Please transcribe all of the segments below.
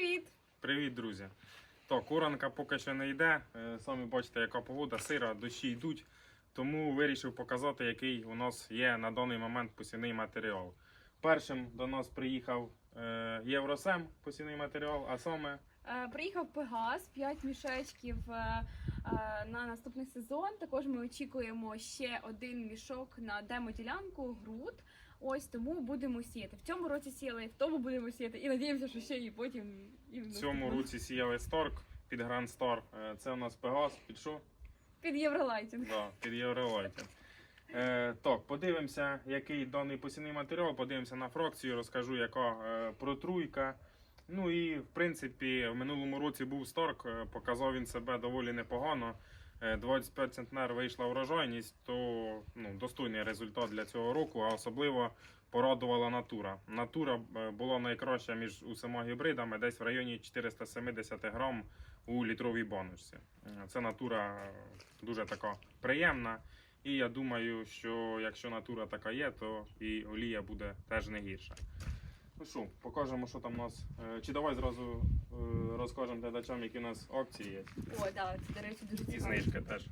Привіт! Привіт, друзі! Так, уранка поки що не йде. Е, Самі бачите, яка погода, сира, дощі йдуть. Тому вирішив показати, який у нас є на даний момент посівний матеріал. Першим до нас приїхав е, Євросем посівний матеріал, а саме Е, Приїхав Пегас, 5 мішечків на наступний сезон. Також ми очікуємо ще один мішок на демо-ділянку, груд. Ось тому будемо сіяти. В цьому році сіяли, в тому будемо сіяти. І надіємося, що ще і потім і в цьому році сіяли Старк під Grand Star. Е, Це у нас Пегас. Під що? під Євролайтінг. Да, під Євролайті. Е, так, подивимося, який даний посівний матеріал, подивимося на фракцію, розкажу, яка е, протруйка. Ну і в принципі, в минулому році був Старк, е, показав він себе доволі непогано. Е, 25 центнер вийшла врожайність, то ну, достойний результат для цього року, а особливо порадувала натура. Натура е, була найкраща між усіма гібридами, десь в районі 470 грам у літровій баночці. Е, Це натура е, дуже така приємна. І я думаю, що якщо натура така є, то і олія буде теж не гірша. Ну що, покажемо, що там у нас. Е, Чи давай зразу е, розкажемо глядачам, які у нас акції є. О, да, це, до речі, дуже І цікаво. знижки теж.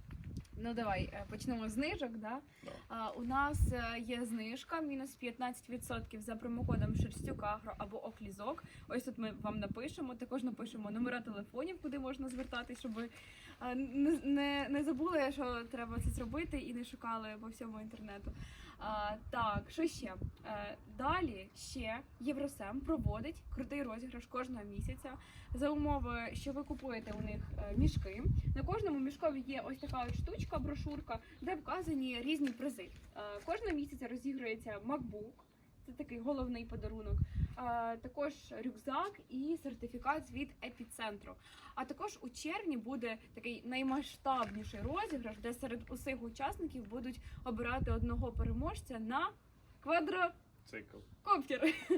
Ну давай е, почнемо з знижок. Да? Да. А, у нас є знижка мінус 15% за промокодом Шерстюк Агро або Оклізок. Ось тут ми вам напишемо. Також напишемо номера телефонів, куди можна звертатись, щоб ви не, не, не забули, що треба це зробити, і не шукали по всьому інтернету. А, так, що ще? Е, далі ще Євросем проводить крутий розіграш кожного місяця за умови, що ви купуєте у них е, мішки. На кожному мішкові є ось така от штучка, брошурка, де вказані різні призи. Е, Кожного місяця розігрується MacBook. Це такий головний подарунок. Е, Також рюкзак і сертифікат від епіцентру. А також у червні буде такий наймасштабніший розіграш, де серед усіх учасників будуть обирати одного переможця на квадрокоптер. Цикл.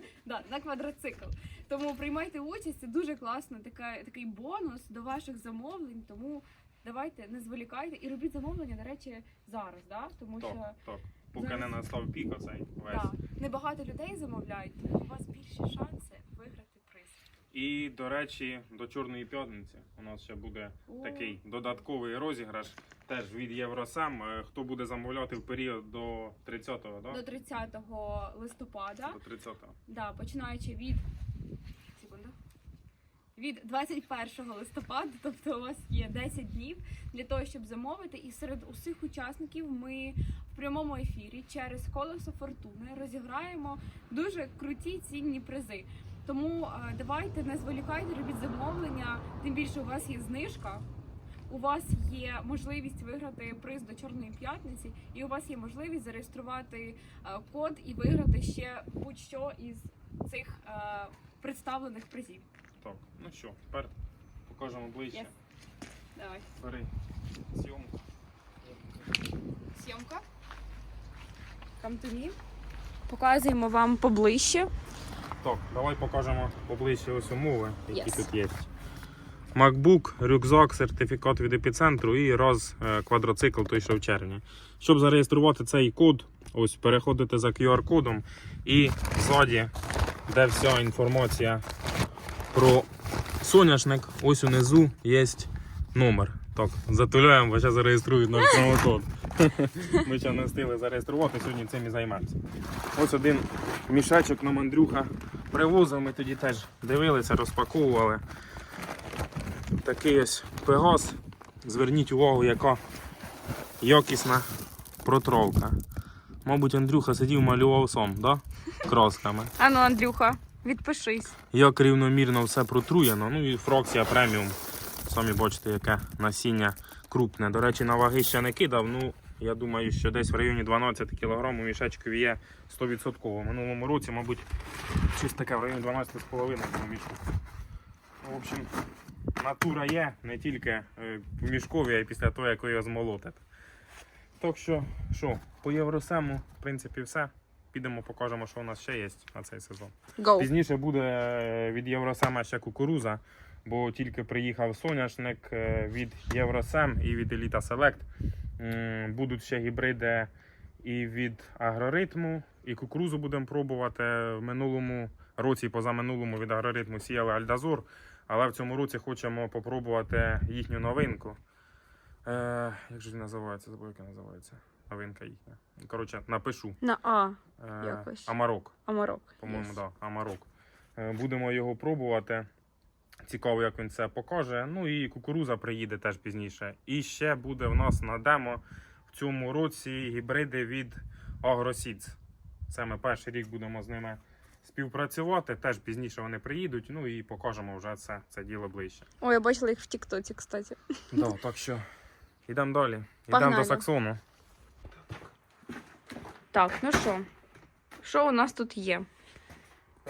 да, на квадроцикл. Тому приймайте участь, це дуже класно. Така, такий бонус до ваших замовлень. Тому давайте не зволікайте і робіть замовлення, до речі, зараз, да? тому що Так, так. Поки не настав пік оцей весь. да, небагато людей замовляють, у вас більші шанси виграти приз. І, до речі, до Чорної п'ятниці у нас ще буде О, такий додатковий розіграш. Теж від Євросем. Е, Хто буде замовляти в період до 30-го, да? До 30 листопада, До 30-го. да, починаючи від секунду. Від 21 листопада, тобто у вас є 10 днів для того, щоб замовити. І серед усіх учасників ми прямому ефірі через колесо фортуни розіграємо дуже круті цінні призи. Тому е, давайте не зволікайте, робіть замовлення. Тим більше у вас є знижка. У вас є можливість виграти приз до Чорної п'ятниці, і у вас є можливість зареєструвати е, код і виграти ще будь-що із цих е, представлених призів. Так, ну що, тепер покажемо ближче. Yes. Давай. Бери зйомку. Зйомка. Come to me. Показуємо вам поближче. Так, давай покажемо поближче ось умови, які Yes. тут є. MacBook, рюкзак, сертифікат від епіцентру і раз е, квадроцикл той, що в червні. Щоб зареєструвати цей код, ось переходите за QR-кодом і ззаді, де вся інформація про соняшник, ось унизу є номер. Так, затуляємо, бо зараз зареєструють наш промокод. Ми ще не встигли зареєструвати, сьогодні цим і займемося. Ось один мішечок нам Андрюха привозив, ми тоді теж дивилися, розпаковували. Такий ось пегас. Зверніть увагу, яка якісна протровка. Мабуть, Андрюха сидів малював сам, да? красками. Ану, Андрюха, відпишись. Як рівномірно все протруєно. Ну і фракція преміум. Самі бачите, яке насіння крупне. До речі, на ваги ще не кидав. Ну, я думаю, що десь в районі 12 кг у мішечкові є 100%. В минулому році, мабуть, щось таке в районі 12,5 було мішку. В общем, натура є не тільки е, в мішкові, а й після того, як ви його змолотите. Так що, що, по Євросему, в принципі, все. Підемо, покажемо, що у нас ще є на цей сезон. Go. Пізніше буде е, від Євросема ще кукуруза, бо тільки приїхав соняшник е, від Євросем і від Еліта Селект. Будуть ще гібриди і від агроритму, і кукурузу будемо пробувати. В минулому році, позаминулому від агроритму сіяли Альдазор, але в цьому році хочемо попробувати їхню новинку. Е, як же він називається? Забув, як він називається. Новинка їхня. Коротше, напишу. На А. Е, Якось. Амарок. Амарок. По-моєму, Yes. так, да, Амарок. Е, Будемо його пробувати. Цікаво, як він це покаже. Ну і кукуруза приїде теж пізніше. І ще буде в нас на демо в цьому році гібриди від AgroSeeds. Це ми перший рік будемо з ними співпрацювати. Теж пізніше вони приїдуть. Ну і покажемо вже це, це діло ближче. Ой, я бачила їх в Тіктоці, кстати. Да, так що йдемо далі. Йдемо до Саксону. Так, ну що? Що у нас тут є?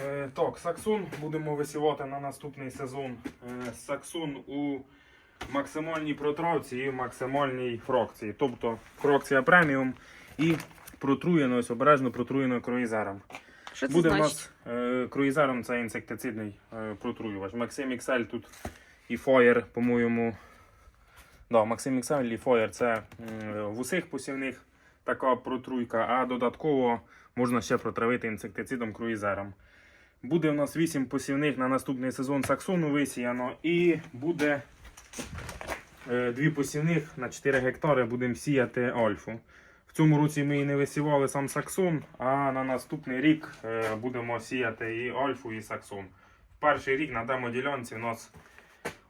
Е, так, Саксон будемо висівати на наступний сезон. Е, Саксон у максимальній протравці і максимальній фракції. Тобто фракція преміум і протруєно, ось обережно протруєно круїзером. Що це Буде значить? нас е, круїзером це інсектицидний е, протруювач. Максим XL тут і Fire, по-моєму. Да, Максим XL і Fire це м, в усіх посівних така протруйка, а додатково можна ще протравити інсектицидом круїзером. Буде в нас 8 посівних на наступний сезон саксону висіяно і буде е, дві посівних на 4 гектари будемо сіяти альфу. В цьому році ми і не висівали сам саксон, а на наступний рік е, будемо сіяти і альфу, і саксон. Перший рік на демоділянці у нас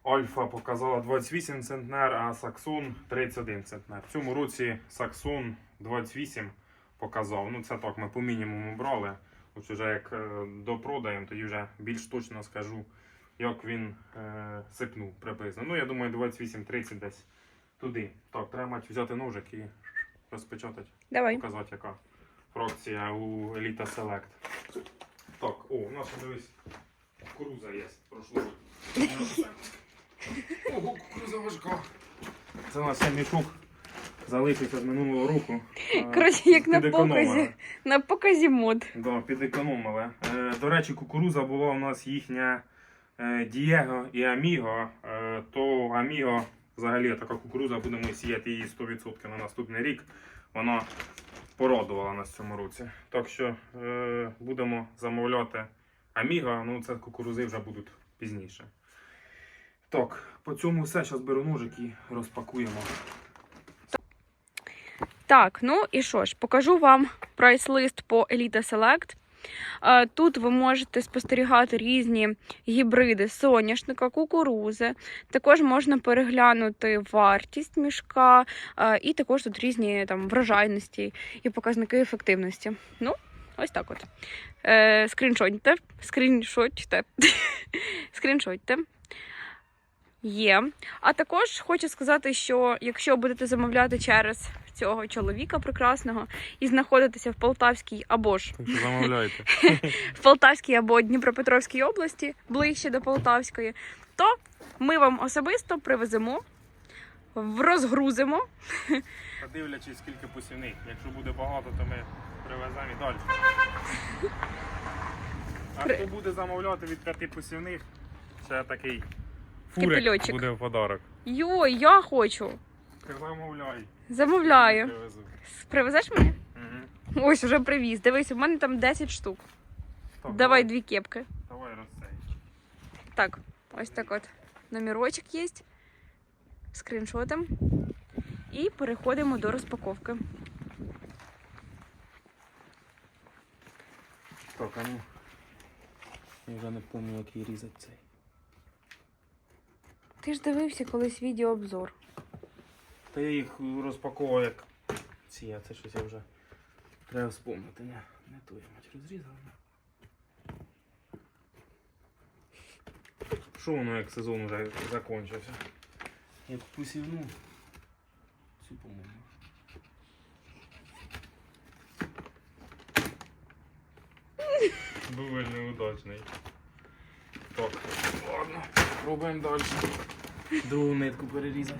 альфа показала 28 центнер, а саксон 31 центнер. В цьому році саксон 28 показав. Ну це так, ми по мінімуму брали. Ось вже як е, допродаємо, тоді вже більш точно скажу, як він е, сипнув приблизно. Ну, я думаю, 28-30 десь туди. Так, треба мати взяти ножик і розпечатати Давай. показати, яка фракція у Elite Select. Так, о, у нас дивись, кукуруза є. Прошло. Ого, кукуруза важка. Це у нас є мішок. Залишився з минулого року. Е, Коротше, як на показі. На показі мод. Да, підекономили. Е, до речі, кукуруза була у нас їхня е, Дієго і Аміго. Е, то Аміго, взагалі, така кукуруза, будемо сіяти її 100% на наступний рік. Вона порадувала нас в цьому році. Так що е, будемо замовляти Аміго, ну це кукурузи вже будуть пізніше. Так, по цьому все. Зараз беру ножик і розпакуємо. Так, ну і що ж, покажу вам прайс-лист по Elite Select. Е, Тут ви можете спостерігати різні гібриди соняшника, кукурузи. Також можна переглянути вартість мішка, е, і також тут різні там врожайності і показники ефективності. Ну, ось так от. Е, Скріншотьте, скріншотьте, скріншотьте. Є. А також хочу сказати, що якщо будете замовляти через цього чоловіка прекрасного і знаходитися в Полтавській або ж Так замовляйте. в Полтавській або Дніпропетровській області, ближче до Полтавської, то ми вам особисто привеземо, розгрузимо. Подивлячись, скільки посівних. Якщо буде багато, то ми привеземо і далі. А хто буде замовляти від п'яти посівних, ще такий фурик буде в подарок. Йой, я хочу. Ти замовляй. Замовляю. Привезу. Привезеш мені? Угу. Ось вже привіз. Дивись, у мене там 10 штук. Так, Давай дві кепки. Давай розсей. Так, ось так от. Номерочок є. Скріншотом. І переходимо до розпаковки. Так, а ну. Я вже не пам'ятаю, як її різати цей. Ти ж дивився колись відеообзор. Та я їх розпаковував як ці, а це щось я вже треба вспомнити. Не, не ту я мать розрізав. Що воно як сезон вже закінчився? Як посівну. Цю по-моєму. Дуже неудачний. Пробуємо далі. Другу нитку перерізати.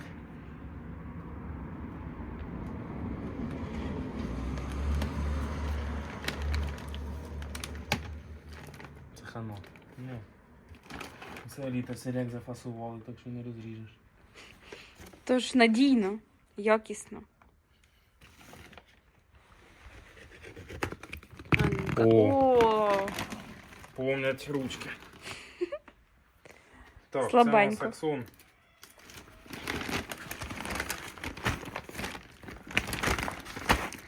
Це хано. Ні. Це еліта селяк зафасували, так що не розріжеш. Тож надійно, якісно. А ну-ка. О. О, помнять ручки. Так, Слабенько. це на саксон.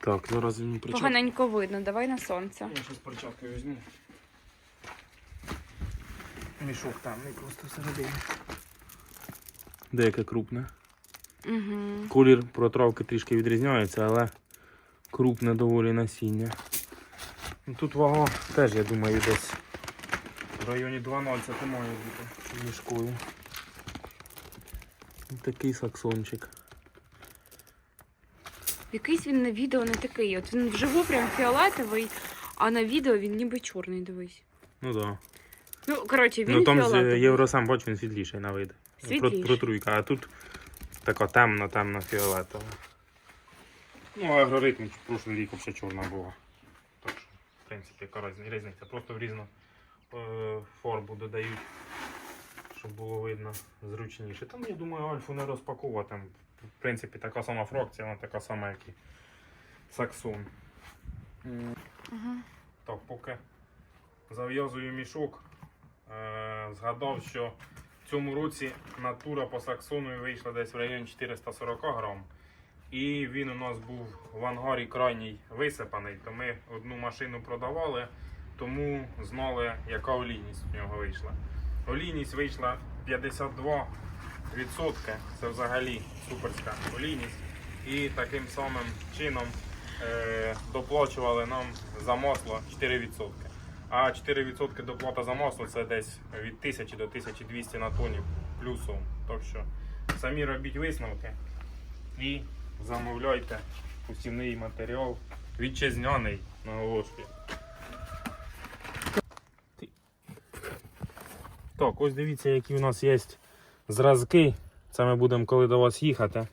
Так, зараз він причат. Поганенько видно, давай на сонце. Я щось перчатку візьму. Мішок там, не просто всередині. Деяке крупне. Угу. Колір протравки трішки відрізняється, але крупне доволі насіння. Ну, Тут вага теж, я думаю, десь в районі 12 має бути мішкою. Такий саксончик. Якийсь він на відео не такий. От він вживу прям фіолетовий, а на відео він ніби чорний, дивись. Ну так. Да. Ну, коротше, він Ну там з фіолетовий. Євросам, бач, він світліший на вид. Про, Світліший. протруйка, а тут така темно, темно фіолетова. Ну, агроритм прошлий рік взагалі чорна була. Так що, в принципі, яка різни- різниця. Просто в різну е, фарбу додають, щоб було видно зручніше. Там, я думаю, альфу не розпакувати. В принципі, така сама фракція, вона така сама, як і саксон. Ага. так, поки зав'язую мішок, е, згадав, що в цьому році натура по саксону вийшла десь в районі 440 грам. І він у нас був в ангарі крайній висипаний, то ми одну машину продавали, тому знали, яка олійність в нього вийшла. Олійність вийшла 52%. Це взагалі суперська олійність. І таким самим чином е, доплачували нам за масло 4%. А 4% доплата за масло це десь від 1000 до 1200 на тоні плюсом. Так що самі робіть висновки і замовляйте посівний матеріал вітчизняний наголошую. Так, ось дивіться, які у нас є зразки. Це ми будемо коли до вас їхати.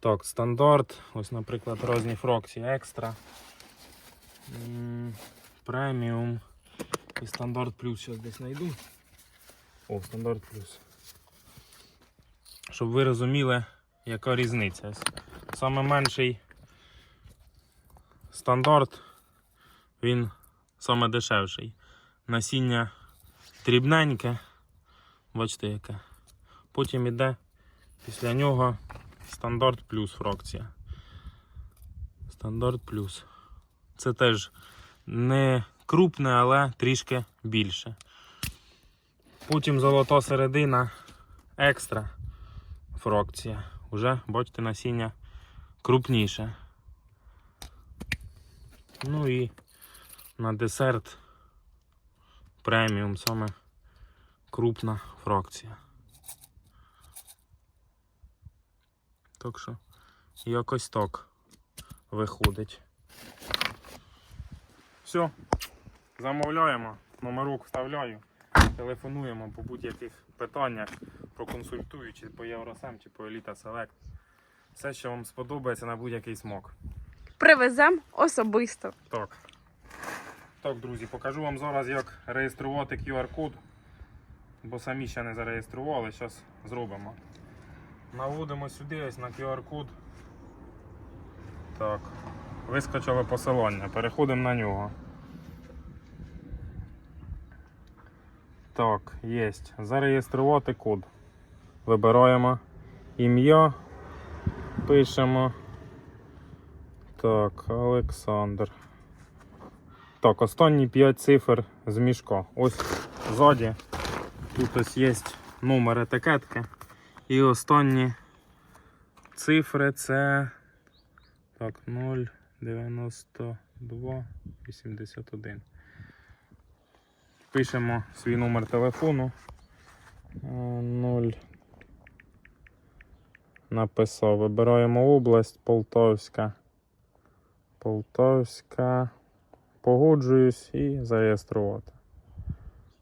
Так, стандарт. Ось, наприклад, різні фракції екстра. Преміум. І стандарт плюс зараз десь знайду. О, стандарт плюс. Щоб ви розуміли, яка різниця. Саме менший стандарт, він саме дешевший. Насіння дрібненьке. Бачите яке. Потім іде після нього стандарт плюс фракція. Стандарт плюс. Це теж не крупне, але трішки більше. Потім золота середина екстра фракція. Уже, бачите, насіння крупніше. Ну і на десерт преміум саме крупна фракція. Так що якось так виходить. Все, замовляємо, номерок вставляю, телефонуємо по будь-яких питаннях, проконсультую чи по Євросем, чи по Еліта Селект. Все, що вам сподобається на будь-який смак. Привезем особисто. Так. Так, друзі, покажу вам зараз, як реєструвати QR-код, бо самі ще не зареєстрували, зараз зробимо. Наводимо сюди ось на QR-код. Так. Вискочили посилання, переходимо на нього. Так, є. Зареєструвати код. Вибираємо ім'я, пишемо. Так, Олександр. Так, останні 5 цифр з мішка. Ось ззаді. Тут ось є номер етикетки. І останні цифри це так, 092 81. Пишемо свій номер телефону. Е, 0. Написав. Вибираємо область Полтавська. Полтавська. Погоджуюсь і зареєструвати.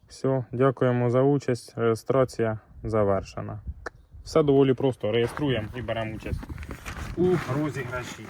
Все, дякуємо за участь. Реєстрація завершена. Все доволі просто. Реєструємо і беремо участь у розіграші.